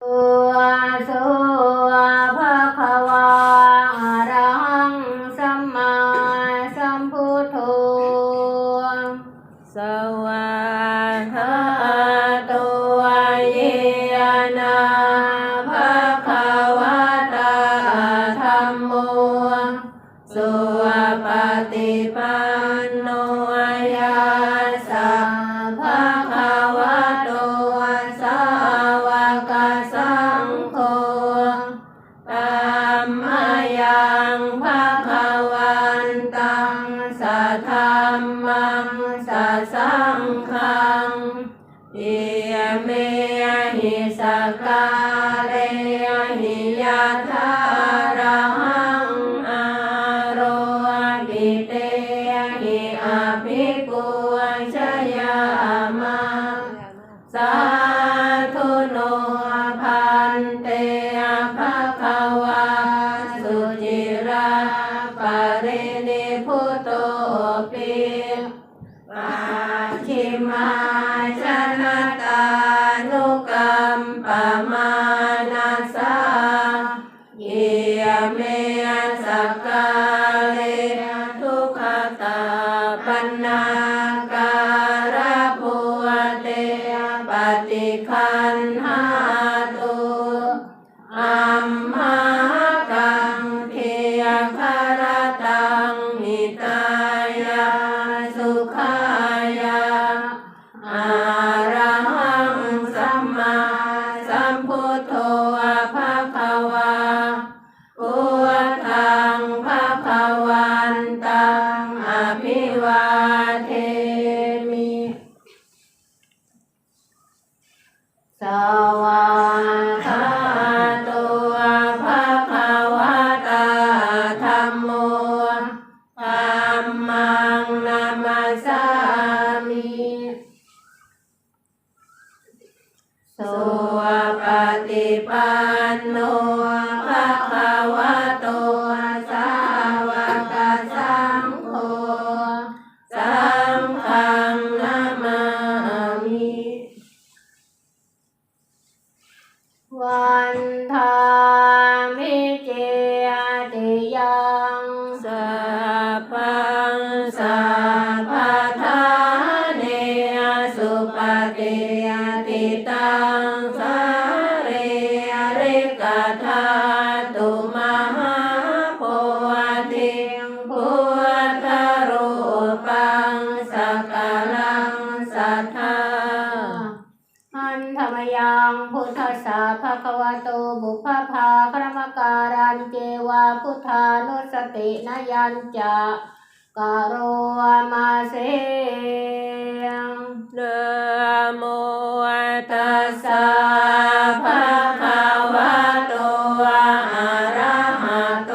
走啊走 ฏิคันหา So on. สักการังสัทธาอันธรรมยังพุทธสาภควโตบุพภาครมการันเจวาพุทธานุสตินยัญจะกโรมาเสยงเดโมตัสสะภะคะวะโตอะระหะโต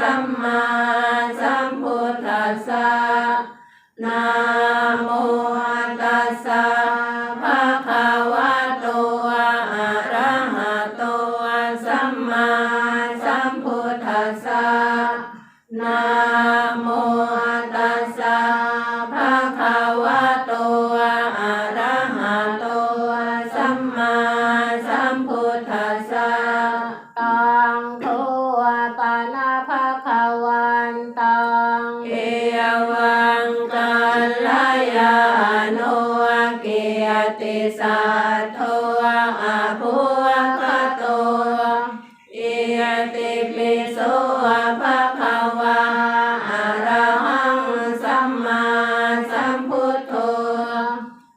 สัมมาสัมพุทธัสสะ นะโมตัสสะ สัตโทอาภูคโตเอติปิโสภะคะวะอะระหังสัมมาสัมพุทโธ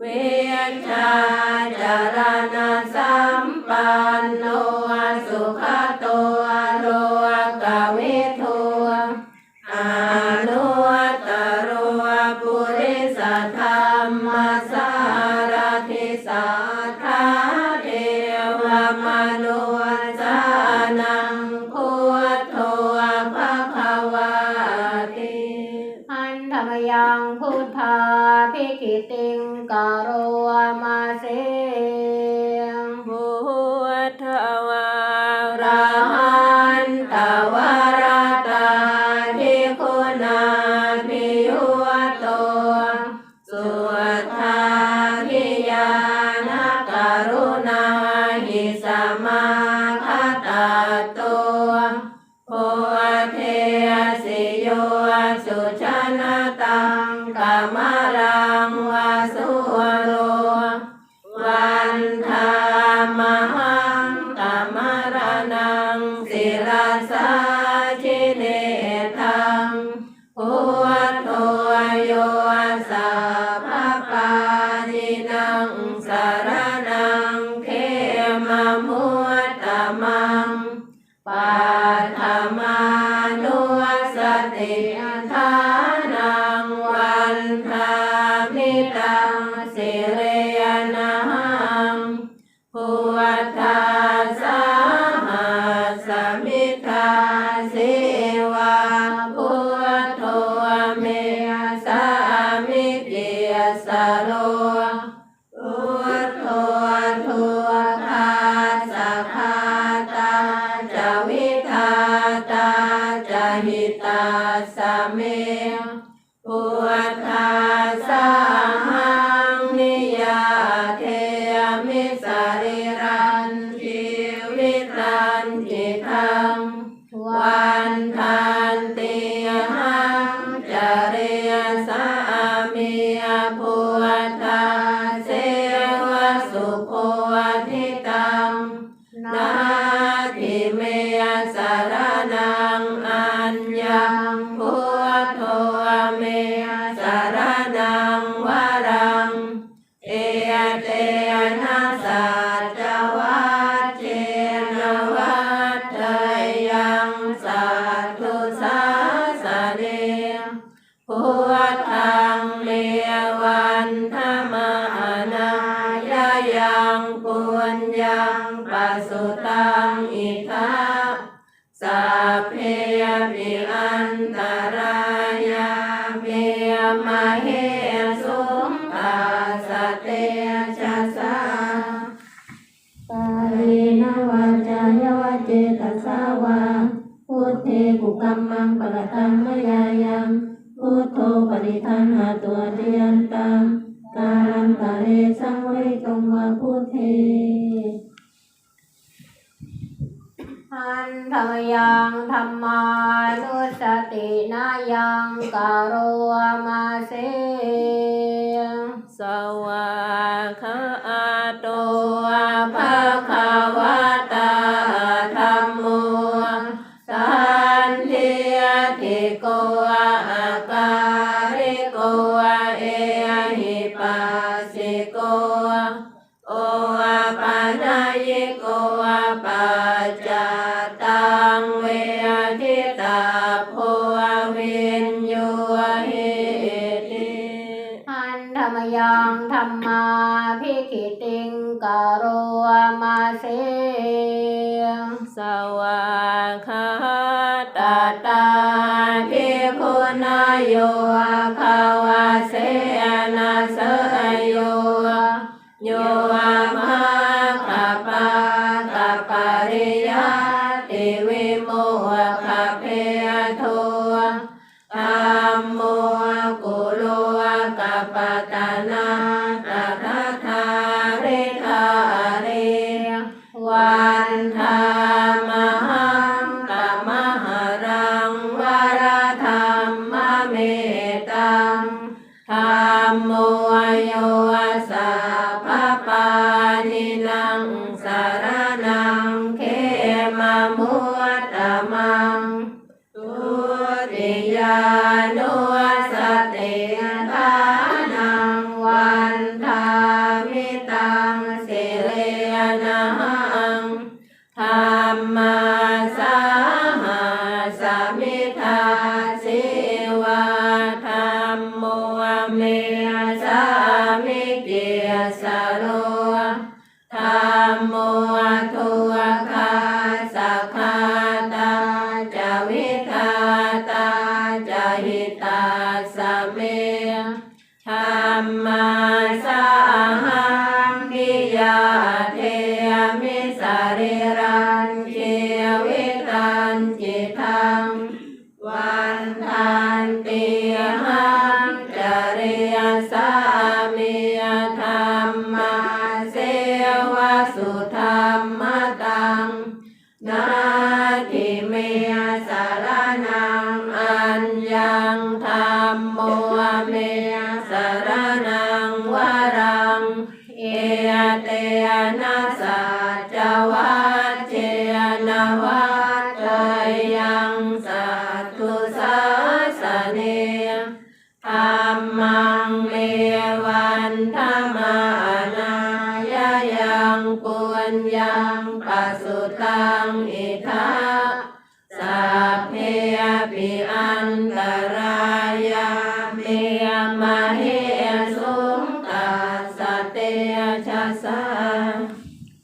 เวชาจารณะสัมปันโนสุขโตโลกาวทโทอานุ પાસે ธรรมวันทานติหังจริยสามีพุทธาเสวสุโพธิตังนาทิเมสารนังอัญญังพุทโธเมสารนังวรัง เอเตนะสัจวัจเจนวะ นาวาจายาวาเจตสาวาพุทเทกุกรรมังปะละตัง ઓમકારો આમાં da da da. มาเฮสุงตัสสเตชะสา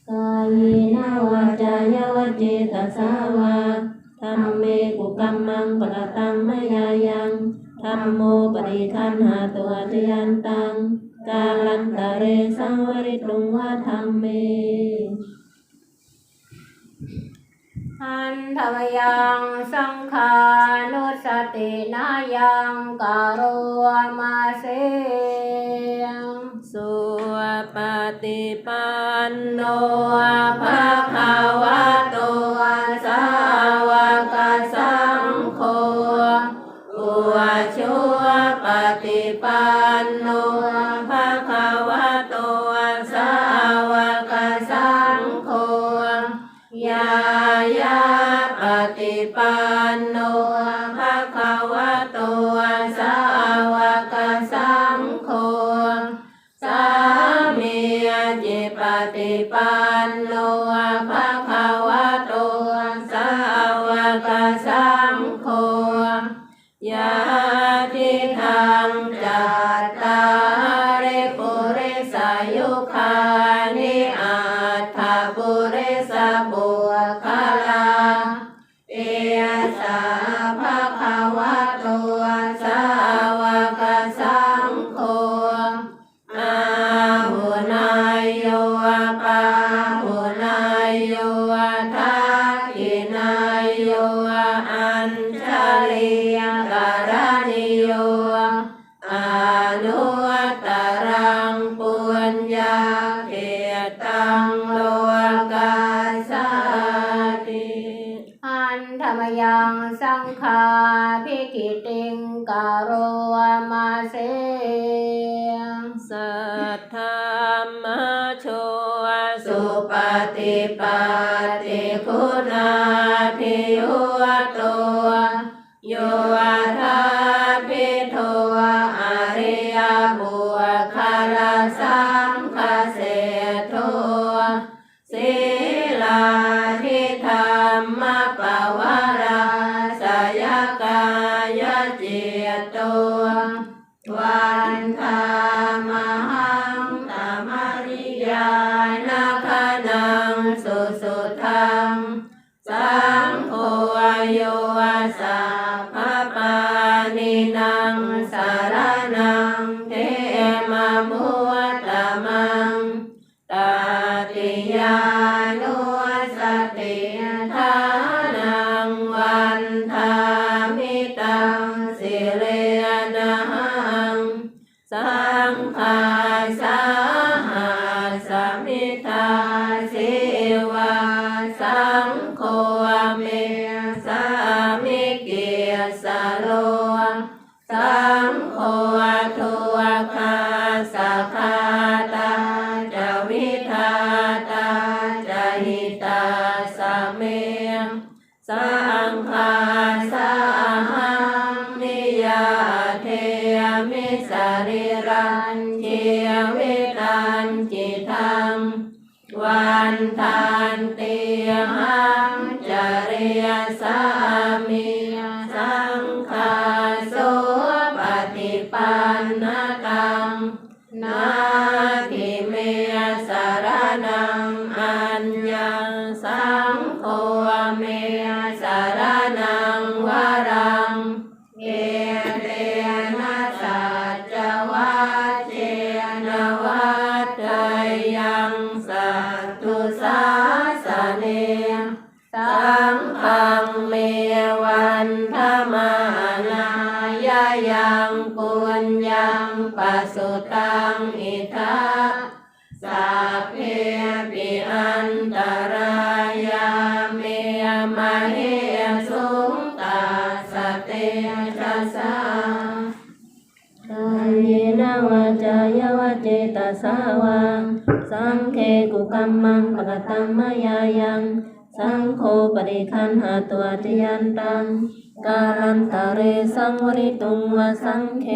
กายนาวาจายวเจตสาวาธรรมเมกุกรรมังปะตังมยายังธรรมโมปริคันหาตัวจยันตัง กาลันตะเรสังวริตุงวาธรรมเม อันธรรมยังสังขานุสตินายังกโรมาเสสุปฏิปันโนภะคะวะโต สังขาพิกิติงกโรมาเสสัทธามโชสุปฏิปัตติคุณาทิยุโตโยธ วันธามิตังสิเรนังสังฆาสาหาสมิทาสิวาสังโฆเมสามิเกียสโลสังโฆทุคาสคาตาจาวิทาตาจหิตาสเมสั สังโฆเมสารนังวรังเอเตนะสัจวัจเจนวัตไยังสัตตุสาสเนสังฆังเมวันธมานายายังปุญญังปัสสุตังอิทัสสัพเพปิอันตร สาวาสังเคกุกรรมังปะกตังมยายังสังโฆปริคันหาตัวจยันตังกาลันตะเรสังวริตุงวสังเค